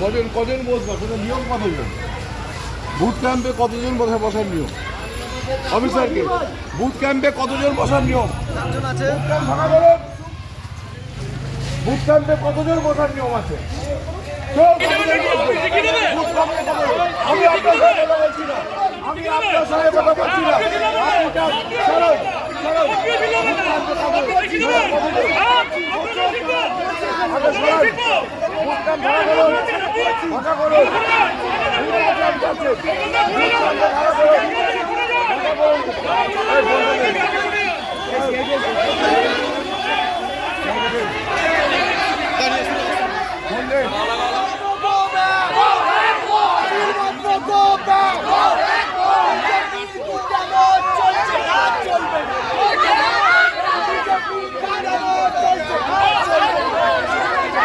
কজন কজন বসবা সেটা নিয়ম কতজন বুথ ক্যাম্পে কতজন বসা বসার নিয়ম অফিসারকে বুথ ক্যাম্পে কতজন বসার নিয়ম বলুন বুথ ক্যাম্পে কতজন বসার নিয়ম আছে? আমি আপনার সাথে কথা বলছি না আমি আপনার সাথে কথা বলছি না আপনি যান, সরুন, সরুন। বুথ ক্যাম্পে কতজন? কতজন? আগে সরান। ক্যাম্প ভাঙা করুন ভাঙা করুন। ভাঙা করুন। এই বন্ধ করুন। বন্ধ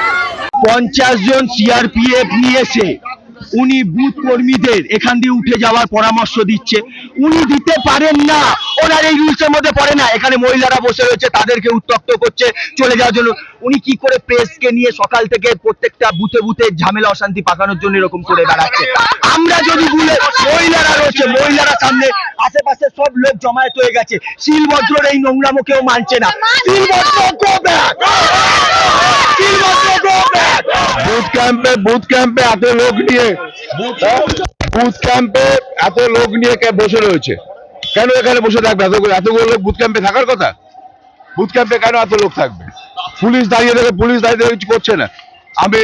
করুন। পঞ্চাশ জন সিআরপিএফ নিয়েছে। উনি বুথ কর্মীদের এখান দিয়ে উঠে যাওয়ার পরামর্শ দিচ্ছে। উনি দিতে পারেন না। ওনার এই রুলসের মধ্যে পড়ে না। এখানে মহিলারা বসে রয়েছে, তাদেরকে উত্তক্ত করছে, চলে যাওয়ার জন্য। উনি কি করে প্রেসকে নিয়ে সকাল থেকে প্রত্যেকটা বুথে বুথে ঝামেলা, অশান্তি পাকানোর জন্য এরকম করে বেড়াচ্ছে? আমরা যদি বলে মহিলারা রয়েছে, মহিলারা সামনে আশেপাশে সব লোক জমায়েত হয়ে গেছে। শিলভদ্রর এই নোংরামো কেউ মানছে না। শিলভদ্র ক্যাম্পে বুথ ক্যাম্পে এত লোক নিয়ে বুথ ক্যাম্পে এত লোক নিয়ে কে বসে রয়েছে? কেন এখানে বসে থাকবে? এতগুলো এতগুলো লোক বুথ ক্যাম্পে থাকার কথা? বুথ ক্যাম্পে কেন এত লোক থাকবে? পুলিশ দাঁড়িয়ে থেকে পুলিশ দাঁড়িয়ে কিছু করছে না। আমি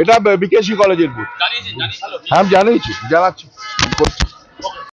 এটা বিকেসি কলেজের বুথ হ্যাঁ আমি জানিয়েছি জানাচ্ছি। করছি